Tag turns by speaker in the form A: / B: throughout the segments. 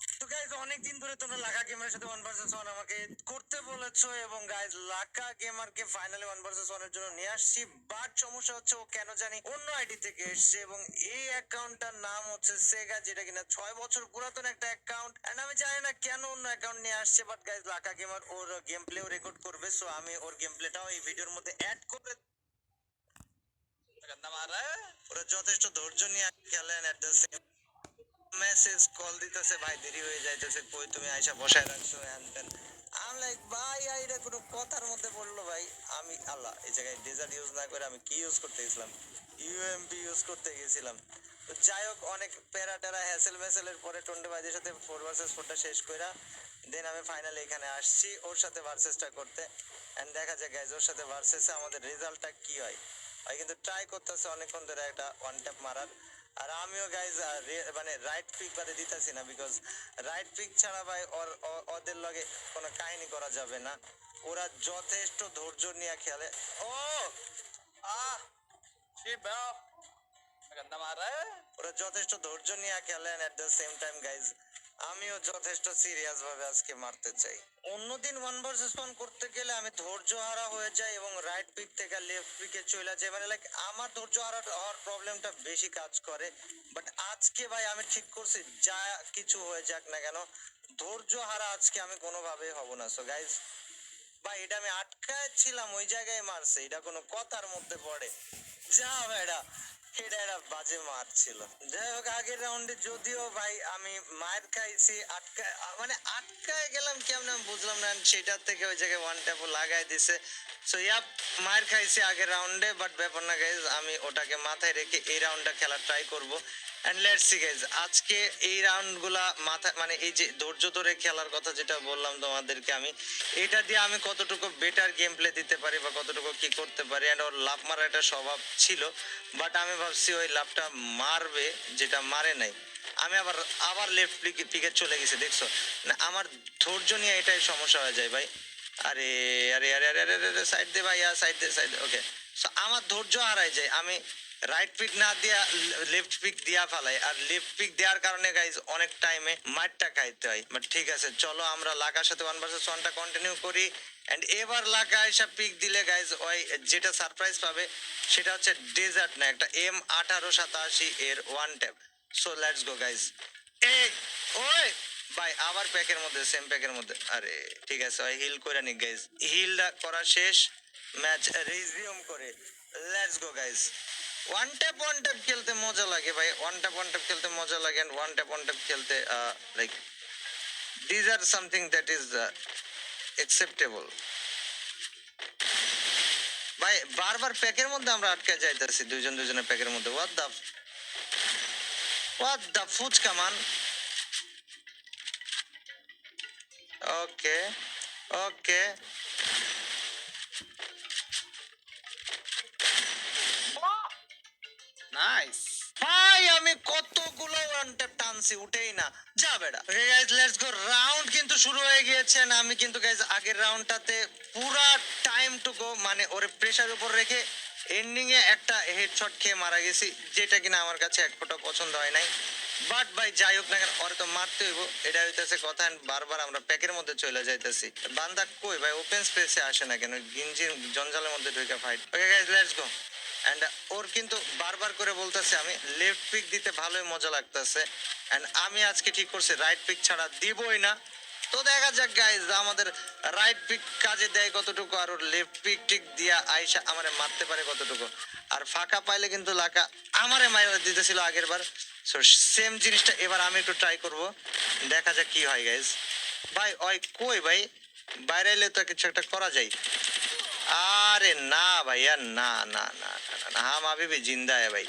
A: তো গাইজ অনেকদিন ধরে তোমরা লাকা গেমারের সাথে ওয়ান ভার্সেস ওয়ান আমাকে করতে বলেছ এবং গাইজ লাকা গেমারকে ফাইনালি ওয়ান ভার্সেস ওয়ানের জন্য নিয়ে আসছি। বাট সমস্যা হচ্ছে ও কেন জানি অন্য আইডি থেকে এসছে এবং এই অ্যাকাউন্টটার নাম হচ্ছে সেগা যেটা কিনা ছয় বছর পুরাতন একটা অ্যাকাউন্ট এন্ড আমি জানি না কেন অন্য অ্যাকাউন্ট নিয়ে আসছে বাট গাইজ লাকা গেমার ওর গেম প্লেও রেকর্ড করবে সো আমি ওর গেম প্লেটাও এই ভিডিওর মধ্যে অ্যাড করে ওরা যথেষ্ট ধৈর্য নিয়ে খেলেন at the same message call দিতেছে, ভাই, দেরি হয়ে যাইতেছে, কই তুমি আইসা বসায় রাখছো হ্যান আমি লাইক ভাই আইরা কোনো কথার মধ্যে পড়ল, ভাই। আমি, আল্লাহ, এই জায়গায় ডেজার্ট ইউজ না করে আমি কি ইউজ করতে গেছিলাম? ইউএমপি ইউজ করতে গেছিলাম। যাই হোক, অনেক প্যারা ট্যারা হ্যাসেল ম্যাসেলের পরে টন্ডে ভাইদের সাথে ফোর ভার্সেস ফোরটা শেষ কইরা দেন আমি ফাইনালি এখানে আসছি, ওর সাথে ভার্সেসটা করতে। এন্ড দেখা যায় গাইজ ওর সাথে ভার্সেসে আমাদের রেজাল্টটা কি হয়। কিন্তু ট্রাই করতেছে অনেকক্ষণ ধরে একটা ওয়ান ট্যাপ মারার। আর আমিও গাইজ মানে রাইট পিক বাদে দিতেছি না বিকজ রাইট পিক ছাড়া ভাই ওর ওদের লগে কোনো কাহিনী করা যাবে না। ওরা যথেষ্ট ধৈর্য নিয়ে খেলে। ও!
B: আহ!
A: ওরা যথেষ্ট ধৈর্য নিয়ে খেলেন at the same time guys আমিও যথেষ্ট সিরিয়াস ভাবে আজকে মারতে চাই। অন্যদিন ওয়ান ভার্সেস ওয়ান করতে গেলে আমি ধৈর্য হারা হয়ে যাই এবং রাইট পিক থেকে লেফট পিকে চলে যাই। মানে লাইক আমার ধৈর্য হারা হওয়ার প্রবলেমটা বেশি কাজ করে। বাট আজকে ভাই আমি ঠিক করছি, যা কিছু হয়ে যাক না কেন, ধৈর্য হারা আজকে আমি কোনোভাবেই হব না। সো গাইজ ভাই এটা আমি আটকায় ছিলাম, ওই জায়গায় মারছে, এটা কোনো কথার মধ্যে পড়ে। যা এটা এটা একটা বাজে মার যাই হোক, আগের রাউন্ডে যদিও ভাই আমি মায়ের খাইছি আটকায় মানে আটকায় গেলাম কেমন আমি বুঝলাম না, সেটার থেকে ওই জায়গায় ওয়ান ট্যাপ লাগাই দিছে। সো ইয়াপ মায়ের খাইছি আগের রাউন্ডে বাট ব্যাপার না গাইজ আমি ওটাকে মাথায় রেখে এই রাউন্ডটা খেলা ট্রাই করব। এন্ড লেটস সি গাইজ আজকে এই রাউন্ডগুলা মাথা মানে এই যে ধৈর্য ধরে খেলার কথা যেটা বললাম তোমাদেরকে আমি, এটা দিয়ে আমি কতটুকু বেটার গেম প্লে দিতে পারি বা কতটুকু কি করতে পারি এন্ড ওর লাভ মারার একটা স্বভাব ছিল। বাট আমি ভাবছি ওই লাভটা মারবে, যেটা মারে নাই। আমি আবার আবার লেফট পিকে চলে গেছি, দেখছ? না, আমার ধৈর্য নিয়ে এটাই সমস্যা হয়ে যায় ভাই। আরে আরে আরে আরে আরে সাইড দে ভাইয়া সাইড দে সাইড ওকে সো আমার ধৈর্য হারাই যায়। আমি রাইট পিক না দিয়া লেফট পিক দিয়া ফেলাই। আর লেফট পিক দেওয়ার কারণে গাইজ অনেক টাইমে মারটা খাইতে হয়। বাট ঠিক আছে, চলো আমরা লাকার সাথে ওয়ান ভার্সেস ওয়ানটা কন্টিনিউ করি। এন্ড এবার লাকা এসব পিক দিলে গাইজ ওই যেটা সারপ্রাইজ পাবে, সেটা হচ্ছে ডেজার্ট না, একটা এম আঠারো সাতাশি এর one tap so let's go guys এই ওই, ভাই, আবার প্যাকের মধ্যে সেম প্যাকের মধ্যে। আরে, ঠিক আছে, ভাই হিল করে নি গাইজ হিলটা করা শেষ। ম্যাচ রিজিউম করে। Let's go guys one tap one tap খেলতে মজা লাগে ভাই। ওয়ান ট্যাপ ওয়ান ট্যাপ খেলতে মজা লাগে and one tap one tap খেলতে like these or something that is acceptable ভাই, বারবার প্যাকের মধ্যে আমরা আটকে যাইতেছি, দুইজন দুইজনের প্যাকের মধ্যে। What the what the fuchka man okay okay
B: nice
A: ভাই আমি কতগুলো ওয়ান টানছি, উঠেই না। যা বেড়া। লেটস গো রাউন্ড কিন্তু শুরু হয়ে গিয়েছে আমি কিন্তু আগের রাউন্ডটাতে টাইম মানে ওর উপর রেখে এন্ডিং এ একটা হেডশট খেয়ে মারা গেছি, যেটা কিনা আমার কাছে এক ফোটা পছন্দ হয় নাই। বাট ভাই, যাই হোক না কেন, ওরে তো মারতে হইব। এটা হইতেছে কথা বারবার আমরা প্যাকের মধ্যে চলে যাইতেছি। বান্দা কই ভাই ওপেন স্পেসে আসে না কেন? গিঞ্জির জঞ্জালের মধ্যে ঢুকে fight okay guys let's go and ওর কিন্তু বারবার করে বলতেছে, আমি লেফট পিক দিতে ভালোই মজা লাগতেছে। এন্ড আমি আজকে ঠিক করছি রাইট পিক ছাড়া দিবই না। তো দেখা যাক গাইজ আমাদের রাইট পিক কাজে দেয় কতটুকু আর ওর লেফট পিক টিক দিয়া আইসা আমারে মারতে পারে কতটুকু। আর ফাঁকা পাইলে কিন্তু লাকা আমারে মাইরা দিতেছিল আগের বার। সো সেম জিনিসটা এবার আমি একটু ট্রাই করব। দেখা যাক কি হয় গাইজ ভাই, ওই কই ভাই? বাইরে এলে তো কিছু একটা করা যায়। আরে না ভাইয়া না না না না না না হাম আবি ভি জিন্দা है ভাই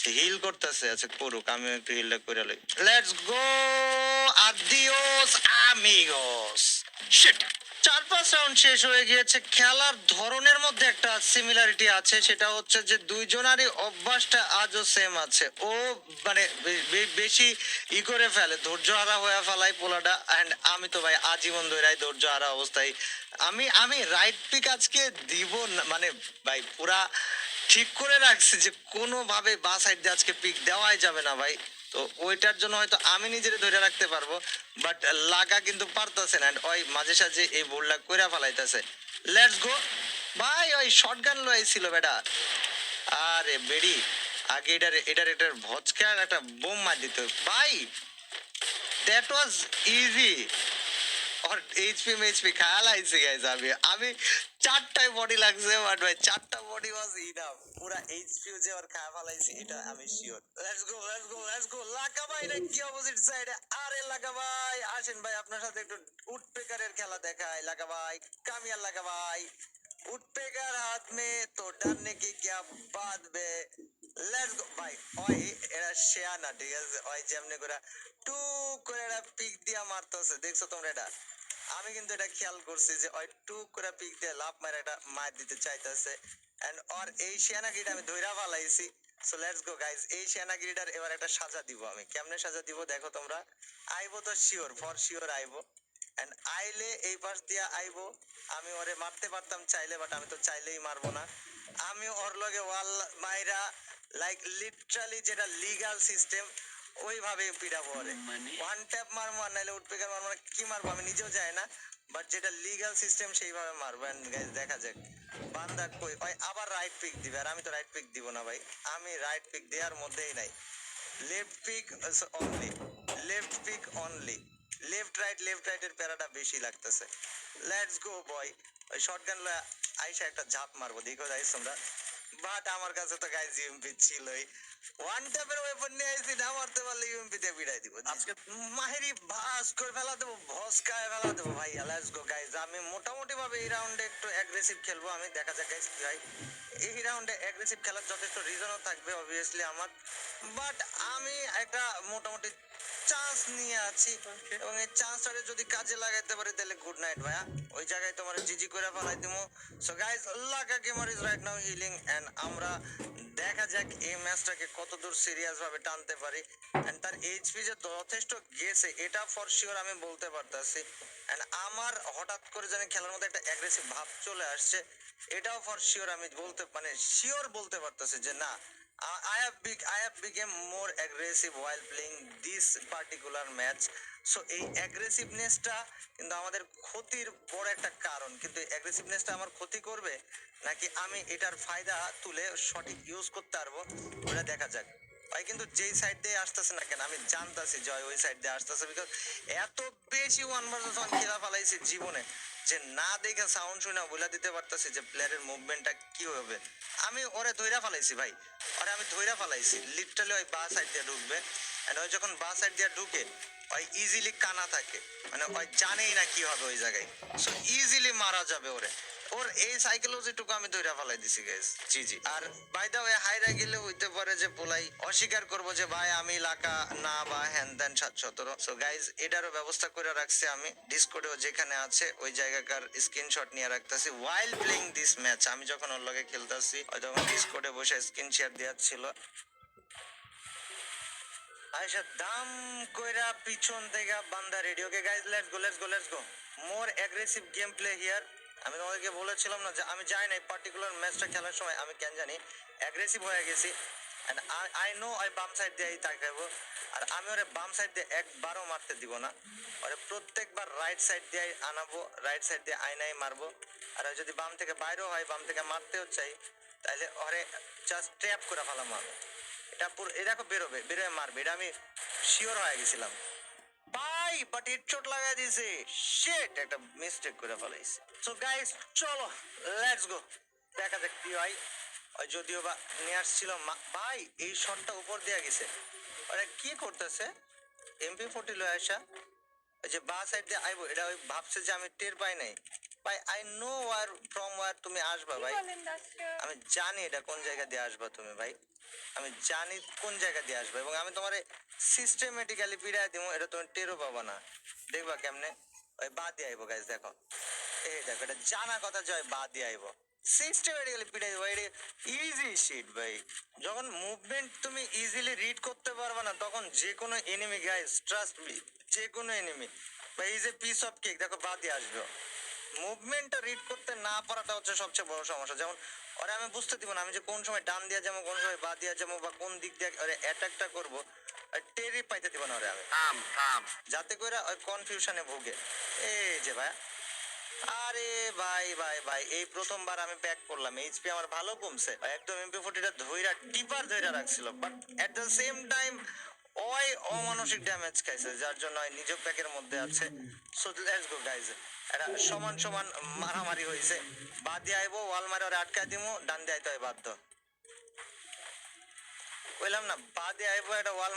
A: সে হিল করতেছে আচ্ছা করুক আমি একটু হিলটা করে লই লেটস গো আদিওস আমিগোস শিট চার পাঁচ রাউন্ড শেষ হয়ে গিয়েছে। খেলার ধরনের মধ্যে একটা সিমিলারিটি আছে, সেটা হচ্ছে যে দুইজনারই অভ্যাসটা আজও সেম আছে। ও মানে বেশি ই করে ফেলে, ধৈর্য হারা হয়ে ফেলায় পোলাটা। অ্যান্ড আমি তো ভাই আজীবন ধরে ধৈর্য হারা অবস্থায়। আমি আমি রাইট পিক আজকে দিব না মানে ভাই পুরা ঠিক করে রাখছি যে কোনোভাবে বা সাইড দিয়ে আজকে পিক দেওয়াই যাবে না ভাই। তো ওইটার জন্য হয়তো আমি নিজেরে ধরে রাখতে পারব বাট লাগা কিন্তু পারতেছে না। ওই মাঝে সাঝে এই বোল্ডটা কইরা ফেলাইতেছে। লেটস গো ভাই, ওই শটগান লইছিল বেটা। আরে বেড়ি, আগে এটার এটার এটার ভচকার একটা বোম মার দিত ভাই দ্যাট ওয়াজ ইজি और এইচপি এইচপি খেয়াল আইছে গাইস আমি আমি চারটায় বডি লাগছে বাট ভাই, চারটা বডি ওয়াজ ইনাফ পুরা এইচপিউ যে আর খায় ফেলাইছে, এটা আমি sure let's go let's go let's go Laka ভাই না কি অপোজিট সাইডে আরে লাকা ভাই, আসেন ভাই, আপনার সাথে একটু উডপেকারের খেলা দেখাই। লাকা ভাই কামিয়া লাকা ভাই। উডপেকার হাত মে তো ডারনে কি কিয়া বাদ বে লেটস গো ভাই, ওই, এরা শেয়া না ঠিক আছে? ওই যেমনে করে টু করে এরা পিক দিয়া মারতেছে। দেখছ তোমরা এটা? আমি কিন্তু এটা খেয়াল করছি যে ওই টু করে পিক দিয়ে লাভ মারে এটা মার দিতে চাইতেছে। এন্ড ওর এই শিয়ানাগিরিটা আমি ধইরা ফালাইছি। সো লেটস গো গাইস এই শিয়ানাগিরিটার এবার একটা সাজা দিব আমি। কেমনে সাজা দিব দেখো তোমরা। আইবো তো শিওর ফর শিওর আইবো। এন্ড আইলে এই পাশ দিয়া আইবো। আমি ওরে মারতে পারতাম চাইলে বাট আমি তো চাইলেই মারবো না। আমি ওর লগে ওয়াল মাইরা লাইক লিটারালি যেটা লিগাল সিস্টেম ওইভাবে পিটাবো ওরে ওয়ান ট্যাপ মারবো আর নাইলে উঠপেকার মারবো না কি মারবো আমি নিজেও যাই না বাট যেটা লিগাল সিস্টেম সেইভাবে মারবো। এন্ড গাইস দেখা যাক। বান্দা কই ওই আবার রাইট পিক দিবে। আর আমি তো রাইট পিক দিব না ভাই। আমি রাইট পিক দেওয়ার মধ্যেই নাই। Left peek only left peek only left right left রাইটের প্যারাটা বেশি লাগতেছে। লেটস গো বয় ওই শটগান লয়ে আইসা একটা ঝাপ মারবো। দেখো যাইস তোমরা। বাট আমার কাছে তো গাইজ ইউএমপি ছিলই। ওয়ান ট্যাপের ওয়েপন নিয়ে আইছি না মারতে পারলে ইউএমপি বিড়াই দিব। আজকে মাহেরি ভাস করে ফেলা দেবো ফেলা দেবো ভাই লেটস গো গাইজ আমি মোটামুটি ভাবে এই রাউন্ডে একটু অ্যাগ্রেসিভ খেলব আমি দেখা যাক গাইজ হয় এই রাউন্ডে অ্যাগ্রেসিভ খেলার যথেষ্ট রিজনও থাকবে অবভিয়াসলি আমার। বাট আমি একটা মোটামুটি চান্স নিয়ে আছি এবং এই যদি কাজে লাগাইতে পারি তাহলে গুড নাইট ভাইয়া। ওই জায়গায় তোমার জিজি করে ফেলাই দিমু। So guys Laka gamer is right now healing and আমরা দেখা যাক এই ম্যাচটাকে কত দূর সিরিয়াস ভাবে টানতে পারি। এন্ড তার এইচপি যে যথেষ্ট গেছে, এটা ফর শিওর আমি বলতে পারতাছি। এন্ড আমার হঠাৎ করে যেন খেলার মধ্যে একটা অ্যাগ্রেসিভ ভাব চলে আসছে, এটাও ফর শিওর আমি বলতে মানে শিওর বলতে পারতাছি যে না I have big I have become more aggressive while playing this particular match. So এই অ্যাগ্রেসিভনেসটা কিন্তু আমাদের ক্ষতির বড় একটা কারণ। কিন্তু অ্যাগ্রেসিভনেসটা আমার ক্ষতি করবে? নাকি আমি এটার ফায়দা তুলে সঠিক ইউজ করতে পারব? ওটা দেখা যাক। ভাই, কিন্তু যেই সাইড দিয়ে আসতেছে না কেন, আমি জানতাছি, জয় ওই সাইড দিয়ে আসতেছে। বিকজ এত বেশি ওয়ান ভার্সেস খেলা ফেলাইছি জীবনে। যে না দেখে সাউন্ড শুনে বলে দিতে পারতাছি যে প্লেয়ারের মুভমেন্টটা কি হবে। আমি ওরে ধৈরা ফালাইছি ভাই। ওরে আমি ধৈরা ফালাইছি। লিটারালি ওই বা সাইড দিয়ে ঢুকবে। এন্ড ওই যখন বা সাইড দিয়ে ঢুকে, ওই ইজিলি কানা থাকে। মানে ওই জানেই না কি হবে ওই জায়গায়। সো ইজিলি মারা যাবে ওরে। ওর এই সাইকোলজিটুকু আমি ধইরা ফেলাই দিছি গাইস জি জি। আর বাই দা ওয়ে হাইরা গেলে হইতে পারে যে পোলাই অস্বীকার করব যে, ভাই, আমি লাকা না, বা হ্যান ত্যান সাত সতেরো। সো গাইজ এটারও ব্যবস্থা করে রাখছি আমি। ডিসকোডেও যেখানে আছে, ওই জায়গাকার স্ক্রিনশট নিয়ে রাখতেছি ওয়াইল প্লেইং দিস ম্যাচ আমি যখন ওর লগে খেলতেছি আমার ডিসকোডে বসে স্ক্রিন শেয়ার দেওয়ার ছিল। আয়সা দাম কইরা পিছন থেকে বান্দা radio K guys let's go let's go let's go more aggressive game play here আমি তোমাদেরকে বলেছিলাম না যে আমি যাই না এই পার্টিকুলার ম্যাচটা খেলার সময় আমি কেন জানি অ্যাগ্রেসিভ হয়ে গেছি। এন্ড আই নো আই বাম সাইড দিয়েই তাকাবো। আর আমি ওরে বাম সাইড দিয়ে একবারও মারতে দিব না। ওরে প্রত্যেকবার রাইট সাইড দিয়ে আনাবো রাইট সাইড দিয়ে আয়নাই মারবো। আর যদি বাম থেকে বাইরেও হয়, বাম থেকে মারতেও চাই তাহলে ওরে জাস্ট ট্র্যাপ করে ফেলাম আমি। এটা পুরো এ দেখো বেরোবে, বেরোয় মারবে। এটা আমি শিওর হয়ে গেছিলাম। ভাই বাট হেডশট লাগাই দিয়েছে। শিট একটা মিস্টেক করে ফেলাইছে। সো গাইস চলো লেটস গো দেখা যাক কি হয়। যদিও বা নিয়ে আসছিল ভাই, এই শটটা উপর দিয়ে গেছে। আরে কি করতেছে? এমপি ফোর্টি লয়ে আসা। ওই যে বা সাইড দিয়ে আইবো। এটা ওই ভাবছে যে আমি টের পাই নাই। ভাই I know war from war তুমি আসবা ভাই। আমি জানি এটা কোন জায়গা দিয়ে আসবা তুমি ভাই। আমি জানি কোন জায়গা দিয়ে আসবে এবং আমি তোমার সিস্টেমেটিক্যালি পিড়াই দিব এটা তুমি টেরও পাবা না। দেখবা কেমনে? ওই বাদ দিয়ে আইবো গাইজ দেখো। এই দেখো এটা জানা কথা জয় বাদ দিয়ে আইবো। সিস্টেমেটিক্যালি পিড়াই দেবো এটা ইজি শিট ভাই। যখন মুভমেন্ট তুমি ইজিলি রিড করতে পারবে না তখন যে কোনো এনিমি গাইজ ট্রাস্ট মি যে কোনো এনিমি ভাই is a piece of cake দেখো বাদ দিয়ে আসবে। মুভমেন্টটা রিড করতে না পারাটা হচ্ছে সবচেয়ে বড় সমস্যা। যেমন ওরে আমি বুঝতে দিব না আমি যে কোন সময় ডান দিয়া যাব কোন সময় বা দিয়া যাব বা কোন দিক দিয়ে ওরে অ্যাটাকটা করব আর টেরই পাইতে দিব না ওরে আমি।
B: থাম থাম।
A: যাতে করে ওই কনফিউশনে ভোগে। এই যে ভাই আরে ভাই ভাই ভাই এই প্রথমবার আমি প্যাক করলাম। এইচপি আমার ভালো কমছে। একদম এমপি ফোর্টিটা ধইরা টিপার ধইরা রাখছিল। But at the same time ওই অমানসিক ড্যামেজ খাইছে, যার জন্য মধ্যে আছে। সো লেটস গো গাইজ এটা সমান সমান মারামারি হয়েছে বাদ ওয়াল ওরে দিমু, ডান দিয়ে আইতে হয় বাধ্য। কইলাম না বা দিয়ে আইবো এটা ওয়াল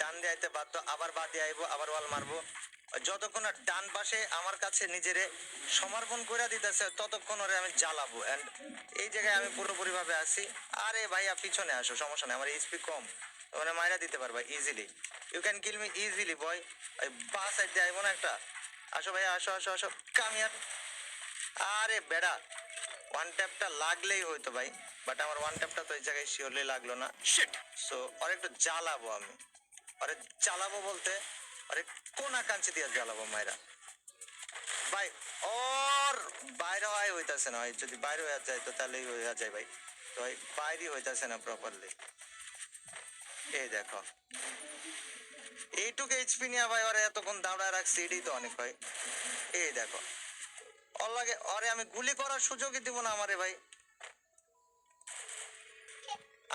A: ডান দিয়ে আইতে বাধ্য। আবার বা দিয়ে আইবো, আবার ওয়াল মারবো। যতক্ষণ আর ডান পাশে আমার কাছে নিজেরে সমর্পণ করে দিতেছে, ততক্ষণ ওরে আমি জ্বালাবো। এন্ড এই জায়গায় আমি পুরোপুরি ভাবে আছি। আরে ভাইয়া, পিছনে আসো, সমস্যা নেই, আমার এইচপি কম। মানে মাইরা দিতে পারবা easily you can kill me easily boy ওই বা সাইড দিয়ে আইবো না একটা। আসো ভাই আসো আসো আসো। কামিয়ার আরে বেড়া ওয়ান ট্যাপটা লাগলেই হইতো ভাই বাট আমার ওয়ান ট্যাপটা তো এই জায়গায় শিওরলি লাগল না।
B: শিট
A: সো আর একটু জ্বালাবো আমি। আরে জ্বালাবো বলতে আরে কোন আকাঙ্ক্ষি দিয়ে জ্বালাবো মায়েরা ভাই ওর বাইরে হয় হইতাছে না ভাই যদি বাইরে হয়ে যায় তো তাহলেই হয়ে যায় ভাই। তো ভাই বাইরে হইতাছে না প্রপারলি এই দেখো। এইটুকু এইচপি নিয়ে ভাই ওরা এতক্ষণ দাঁড়ায় রাখছি, এটাই তো অনেক ভাই। এই দেখো। ওর লাগে ওরে আমি গুলি করার সুযোগই দিব না আমারে ভাই।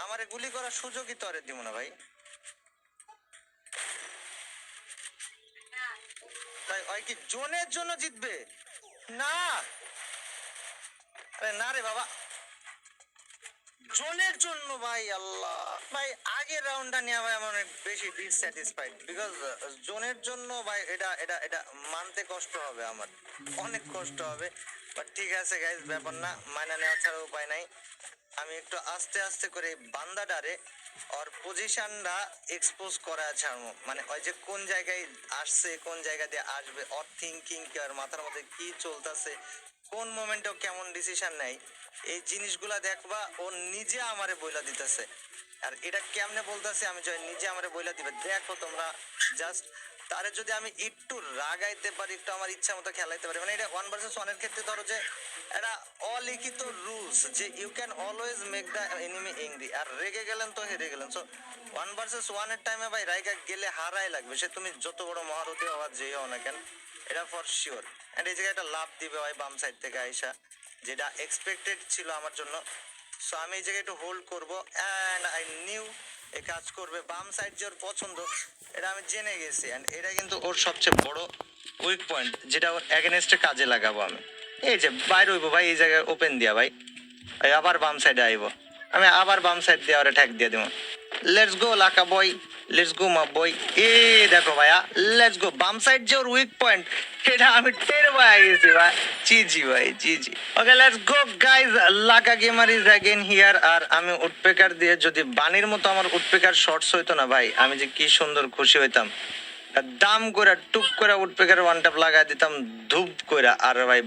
A: আমারে গুলি করার সুযোগই তো আরে দিব না ভাই। ভাই ওই কি জোনের জন্য জিতবে? না। আরে না রে বাবা। জোনের জন্য ভাই আল্লাহ। ভাই, আগের রাউন্ডটা নিয়ে ভাই আমার অনেক বেশি ডিসস্যাটিসফাইড বিকজ জোনের জন্য ভাই এটা এটা এটা মানতে কষ্ট হবে আমার। অনেক কষ্ট হবে। বাট ঠিক আছে গাইজ ব্যাপার না, মাইনা নেওয়া ছাড়া উপায় নাই। আমি একটু আস্তে আস্তে করে এই বান্দাটারে ওর পজিশনটা এক্সপোজ করা ছাড়বো। মানে ওই যে কোন জায়গায় আসছে, কোন জায়গা দিয়ে আসবে, ওর থিঙ্কিং কি আর মাথার মধ্যে কি চলতেছে, কোন মোমেন্টে কেমন ডিসিশন নেয় এই জিনিসগুলা দেখবা ও নিজে আমারে বইলা দিতেছে। আর এটা কেমনে বলতেছে আমি যে নিজে আমারে বইলা দিবে। দেখো তোমরা জাস্ট তারে যদি আমি একটু রাগাইতে পারি, একটু আমার ইচ্ছা মতো খেলাইতে পারি মানে এটা ওয়ান ভার্সেস ওয়ানের ক্ষেত্রে ধরো যে এটা অলিখিত রুলস যে you can always make the enemy angry আর রেগে গেলেন তো হেরে গেলেন। সো ওয়ান ভার্সেস ওয়ানের টাইমে ভাই রাইগা গেলে হারাই লাগবে। সে তুমি যত বড় মহারথী হওয়ার যেই হও না কেন, এটা ফর শিওর এন্ড এই জায়গায় একটা লাভ দিবে ভাই বাম সাইড থেকে আইসা। যেটা এক্সপেক্টেড ছিল আমার জন্য। সো আমি এই জায়গায় একটু হোল্ড করব। অ্যান্ড আই নিউ এ কাজ করবে। বাম সাইড যে ওর পছন্দ, এটা আমি জেনে গেছি। অ্যান্ড এটা কিন্তু ওর সবচেয়ে বড় উইক পয়েন্ট যেটা ওর অ্যাগেনস্টে কাজে লাগাবো আমি। এই যে, বাইরে হইবো ভাই, এই জায়গায় ওপেন দিয়া ভাই। আবার বাম সাইডে আইবো। আমি আবার বাম সাইড দিয়ে ওরা ঠ্যাক দিয়ে দেবো। Let's go Laka boy let's go মা বয় এ দেখো ভাইয়া লেটস গো বাম সাইড যে ওর উইক পয়েন্ট এটা আমি টের পাই গেছি ভাই। জি জি ভাই G G okay let's go guys Laka gamer is again here আর আমি উডপেকার দিয়ে যদি বানির মতো আমার উডপেকার শর্টস হইতো না ভাই, আমি যে কি সুন্দর খুশি হইতাম। দাম করে টুক করে উডপেকার ওয়ান টাপ লাগাই দিতাম, ধূপ করে আর ভাই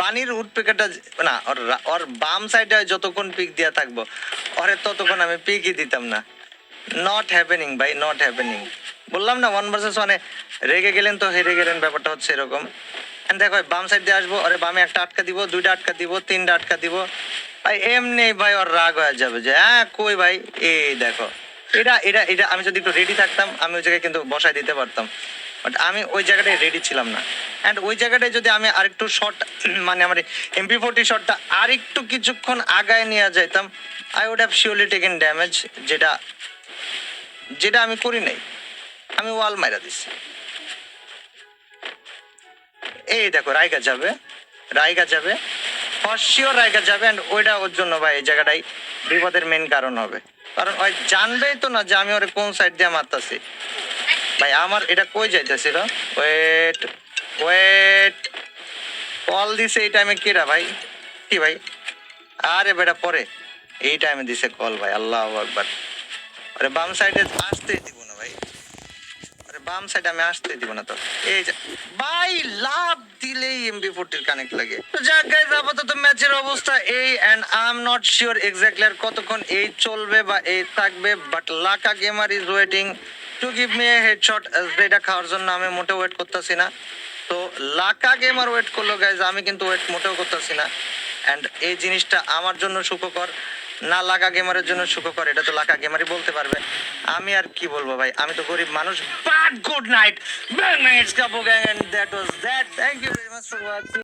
A: বানির উডপেকারটা না, ওর ওর বাম সাইডে যতক্ষণ পিক দিয়া থাকব, ওরে ততক্ষণ আমি পিকই দিতাম না। নট হ্যাপেনিং ভাই নট হ্যাপেনিং বললাম না ওয়ান ভার্সেস ওয়ানে রেগে গেলেন তো, হেরে গেলেন, ব্যাপারটা হচ্ছে এরকম। দেখো বাম সাইড দিয়ে আসব, আরে বামে একটা আটকা দিব, দুইটা আটকা দিব, তিনটা আটকা দিব। ভাই, এমনি ভাই, ওর রাগ হয়ে যাবে যে হ্যাঁ কই ভাই? এই দেখো, এটা এটা এটা, আমি যদি একটু রেডি থাকতাম, আমি ওই জায়গায় কিন্তু বসায় দিতে পারতাম। বাট আমি ওই জায়গাটায় রেডি ছিলাম না। অ্যান্ড ওই জায়গাটায় যদি আমি আরেকটু শর্ট মানে আমার এমপি ফোর্টি শটটা আরেকটু কিছুক্ষণ আগায় নিয়ে যাইতাম I would have surely taken damage যেটা যেটা আমি করি নাই, আমি ওয়াল মাইরা দিচ্ছি এই দেখো, রায়গা যাবে রায়গা যাবে শিওর রায়গা যাবে অ্যান্ড ওইটা ওর জন্য ভাই এই জায়গাটাই বিপদের মেন কারণ হবে। কারণ ওই জানবেই তো না যে আমি ওরে কোন সাইড দিয়ে মারতাছি। ভাই, আমার এটা কই যাইতেছিল? ওয়েট ওয়েট কল দিছে এই টাইমে কেরা ভাই? কি ভাই? আরে বেটা, পরে। এই টাইমে দিছে কল ভাই, আল্লাহ একবার আরে বাম সাইডে আসতে দিব না ভাই। আরে বাম সাইডে আমি আসতে দিব না তো। এই ভাই লাভ দিলেই এমবি ফোরটির কানেক্ট লাগে। তো যাক গাইজ আপাতত ম্যাচের অবস্থা এই and I am not sure exactly আর কতক্ষণ এই চলবে বা এই থাকবে but Laka gamer is waiting to give me a headshot যেটা খাওয়ার জন্য আমি মোটেও ওয়েট করতেছি না। তো লাকা গেমার ওয়েট করল গাইজ আমি কিন্তু ওয়েট মোটেও করতেছি না। অ্যান্ড এই জিনিসটা আমার জন্য সুখকর। না লাকা গেমারের জন্য সুখকর, এটা তো লাকা গেমারই বলতে পারবে। আমি আর কি বলব ভাই? আমি তো গরিব মানুষ but good night bang knights capo gang and that was that thank you very much for watching